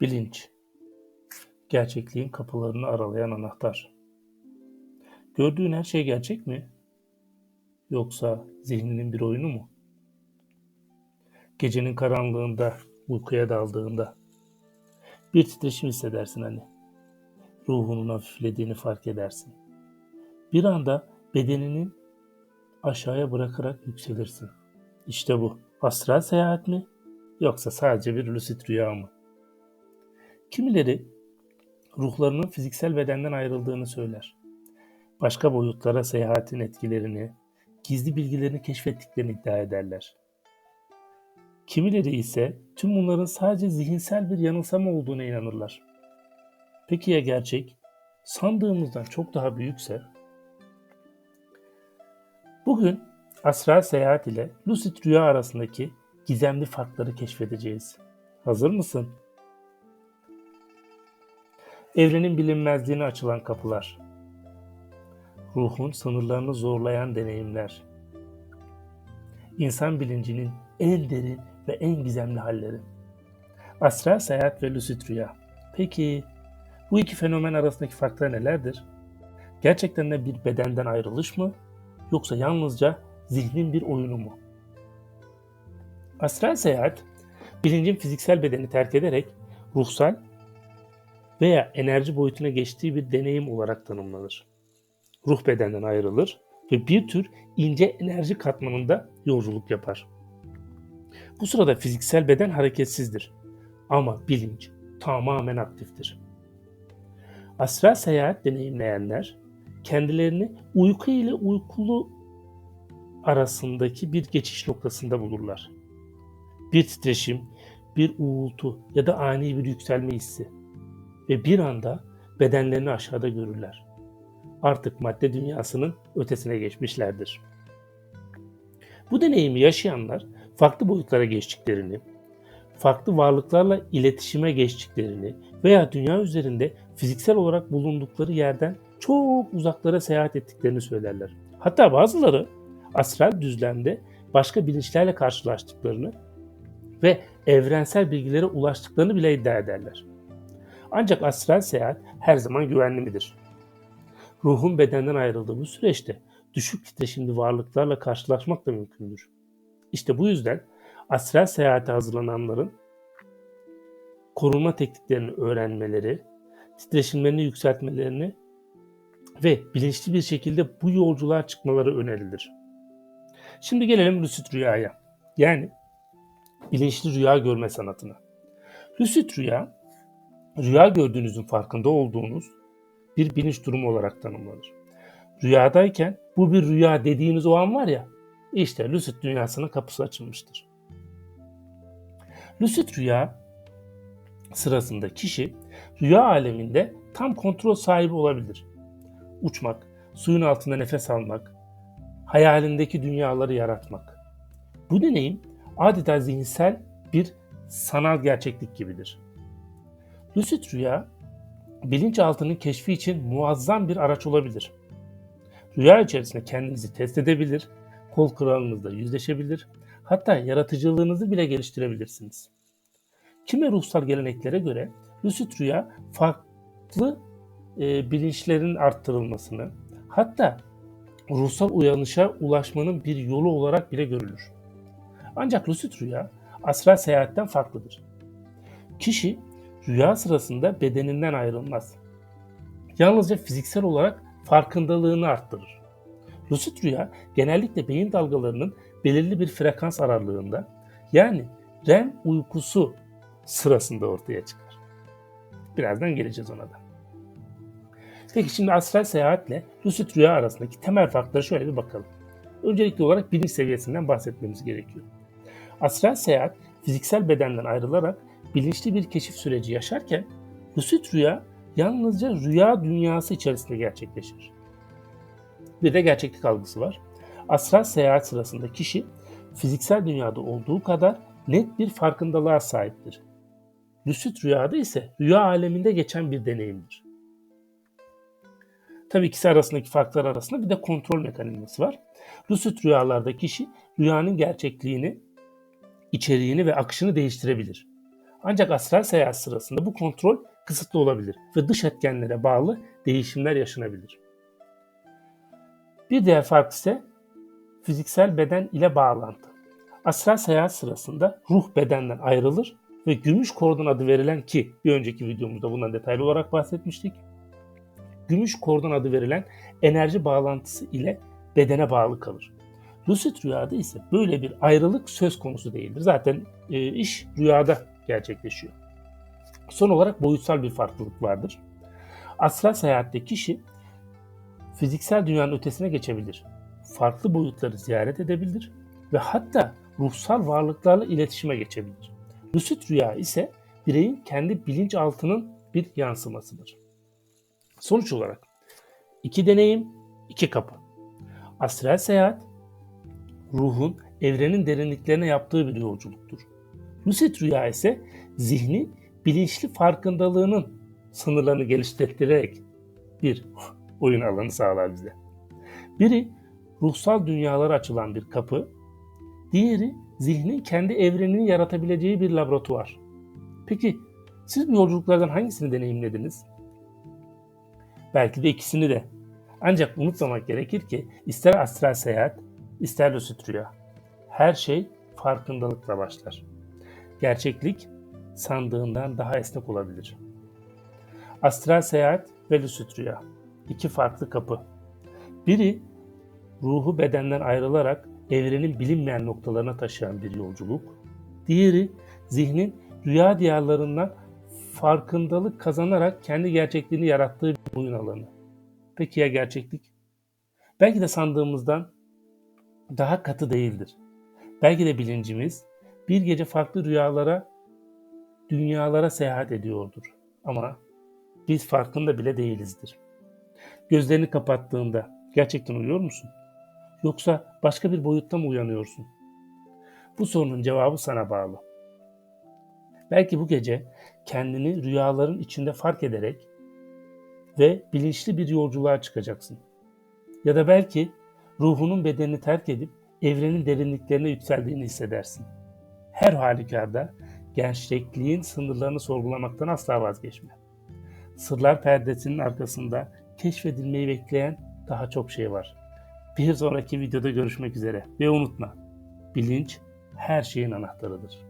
Bilinç. Gerçekliğin kapılarını aralayan anahtar. Gördüğün her şey gerçek mi? Yoksa zihninin bir oyunu mu? Gecenin karanlığında, uykuya daldığında bir titreşim hissedersin hani. Ruhunun hafiflediğini fark edersin. Bir anda bedeninin aşağıya bırakarak yükselirsin. İşte bu. Astral seyahat mi? Yoksa sadece bir lucid rüya mı? Kimileri ruhlarının fiziksel bedenden ayrıldığını söyler. Başka boyutlara seyahatin etkilerini, gizli bilgilerini keşfettiklerini iddia ederler. Kimileri ise tüm bunların sadece zihinsel bir yanılsama olduğuna inanırlar. Peki ya gerçek? Sandığımızdan çok daha büyükse? Bugün astral seyahat ile lucid rüya arasındaki gizemli farkları keşfedeceğiz. Hazır mısın? Evrenin bilinmezliğine açılan kapılar. Ruhun sınırlarını zorlayan deneyimler. İnsan bilincinin en derin ve en gizemli halleri. Astral seyahat ve lucid rüya. Peki bu iki fenomen arasındaki farklar nelerdir? Gerçekten de bir bedenden ayrılış mı? Yoksa yalnızca zihnin bir oyunu mu? Astral seyahat, bilincin fiziksel bedeni terk ederek ruhsal veya enerji boyutuna geçtiği bir deneyim olarak tanımlanır. Ruh bedenden ayrılır ve bir tür ince enerji katmanında yolculuk yapar. Bu sırada fiziksel beden hareketsizdir ama bilinç tamamen aktiftir. Astral seyahat deneyimleyenler kendilerini uyku ile uykulu arasındaki bir geçiş noktasında bulurlar. Bir titreşim, bir uğultu ya da ani bir yükselme hissi ve bir anda bedenlerini aşağıda görürler. Artık madde dünyasının ötesine geçmişlerdir. Bu deneyimi yaşayanlar farklı boyutlara geçtiklerini, farklı varlıklarla iletişime geçtiklerini veya dünya üzerinde fiziksel olarak bulundukları yerden çok uzaklara seyahat ettiklerini söylerler. Hatta bazıları astral düzlemde başka bilinçlerle karşılaştıklarını ve evrensel bilgilere ulaştıklarını bile iddia ederler. Ancak astral seyahat her zaman güvenli midir? Ruhun bedenden ayrıldığı bu süreçte düşük titreşimli varlıklarla karşılaşmak da mümkündür. İşte bu yüzden astral seyahate hazırlananların korunma tekniklerini öğrenmeleri, titreşimlerini yükseltmelerini ve bilinçli bir şekilde bu yolculuğa çıkmaları önerilir. Şimdi gelelim lucid rüyaya. Yani bilinçli rüya görme sanatına. Lucid rüya, rüya gördüğünüzün farkında olduğunuz bir bilinç durumu olarak tanımlanır. Rüyadayken bu bir rüya dediğiniz o an var ya, işte lucid dünyasının kapısı açılmıştır. Lucid rüya sırasında kişi rüya aleminde tam kontrol sahibi olabilir. Uçmak, suyun altında nefes almak, hayalindeki dünyaları yaratmak. Bu deneyim adeta zihinsel bir sanal gerçeklik gibidir. Lucid rüya, bilinçaltının keşfi için muazzam bir araç olabilir. Rüya içerisinde kendinizi test edebilir, kol kralınızla yüzleşebilir, hatta yaratıcılığınızı bile geliştirebilirsiniz. Kimi ruhsal geleneklere göre lucid rüya farklı e, bilinçlerin arttırılmasını, hatta ruhsal uyanışa ulaşmanın bir yolu olarak bile görülür. Ancak lucid rüya astral seyahatten farklıdır. Kişi rüya sırasında bedeninden ayrılmaz. Yalnızca fiziksel olarak farkındalığını arttırır. Lucid rüya genellikle beyin dalgalarının belirli bir frekans aralığında yani REM uykusu sırasında ortaya çıkar. Birazdan geleceğiz ona da. Peki şimdi astral seyahatle lucid rüya arasındaki temel farkları şöyle bir bakalım. Öncelikli olarak bilinç seviyesinden bahsetmemiz gerekiyor. Astral seyahat fiziksel bedenden ayrılarak bilinçli bir keşif süreci yaşarken lucid rüya yalnızca rüya dünyası içerisinde gerçekleşir. Bir de gerçeklik algısı var. Astral seyahat sırasında kişi fiziksel dünyada olduğu kadar net bir farkındalığa sahiptir. Lucid rüyada ise rüya aleminde geçen bir deneyimdir. Tabii ikisi arasındaki farklar arasında bir de kontrol mekanizması var. Lucid rüyalarda kişi rüyanın gerçekliğini, içeriğini ve akışını değiştirebilir. Ancak astral seyahat sırasında bu kontrol kısıtlı olabilir ve dış etkenlere bağlı değişimler yaşanabilir. Bir diğer fark ise fiziksel beden ile bağlantı. Astral seyahat sırasında ruh bedenden ayrılır ve gümüş kordon adı verilen ki bir önceki videomuzda bundan detaylı olarak bahsetmiştik. Gümüş kordon adı verilen enerji bağlantısı ile bedene bağlı kalır. Lucid rüyada ise böyle bir ayrılık söz konusu değildir. Zaten e, iş rüyada gerçekleşiyor. Son olarak boyutsal bir farklılık vardır. Astral seyahatte kişi fiziksel dünyanın ötesine geçebilir. Farklı boyutları ziyaret edebilir ve hatta ruhsal varlıklarla iletişime geçebilir. Lucid rüya ise bireyin kendi bilinçaltının bir yansımasıdır. Sonuç olarak iki deneyim, iki kapı. Astral seyahat, ruhun evrenin derinliklerine yaptığı bir yolculuktur. Lucid rüya ise zihni bilinçli farkındalığının sınırlarını geliştirerek bir oyun alanı sağlar bize. Biri ruhsal dünyalara açılan bir kapı, diğeri zihnin kendi evrenini yaratabileceği bir laboratuvar. Peki siz bu yolculuklardan hangisini deneyimlediniz? Belki de ikisini de. Ancak unutmamak gerekir ki ister astral seyahat, ister lucid rüya. Her şey farkındalıkla başlar. Gerçeklik sandığından daha esnek olabilir. Astral seyahat ve lucid rüya. İki farklı kapı. Biri ruhu bedenden ayrılarak evrenin bilinmeyen noktalarına taşıyan bir yolculuk. Diğeri zihnin rüya diyarlarından farkındalık kazanarak kendi gerçekliğini yarattığı bir oyun alanı. Peki ya gerçeklik? Belki de sandığımızdan daha katı değildir. Belki de bilincimiz bir gece farklı rüyalara, dünyalara seyahat ediyordur. Ama biz farkında bile değilizdir. Gözlerini kapattığında gerçekten uyuyor musun? Yoksa başka bir boyutta mı uyanıyorsun? Bu sorunun cevabı sana bağlı. Belki bu gece kendini rüyaların içinde fark ederek ve bilinçli bir yolculuğa çıkacaksın. Ya da belki ruhunun bedenini terk edip evrenin derinliklerine yükseldiğini hissedersin. Her halükarda gerçekliğin sınırlarını sorgulamaktan asla vazgeçme. Sırlar perdesinin arkasında keşfedilmeyi bekleyen daha çok şey var. Bir sonraki videoda görüşmek üzere ve unutma, bilinç her şeyin anahtarıdır.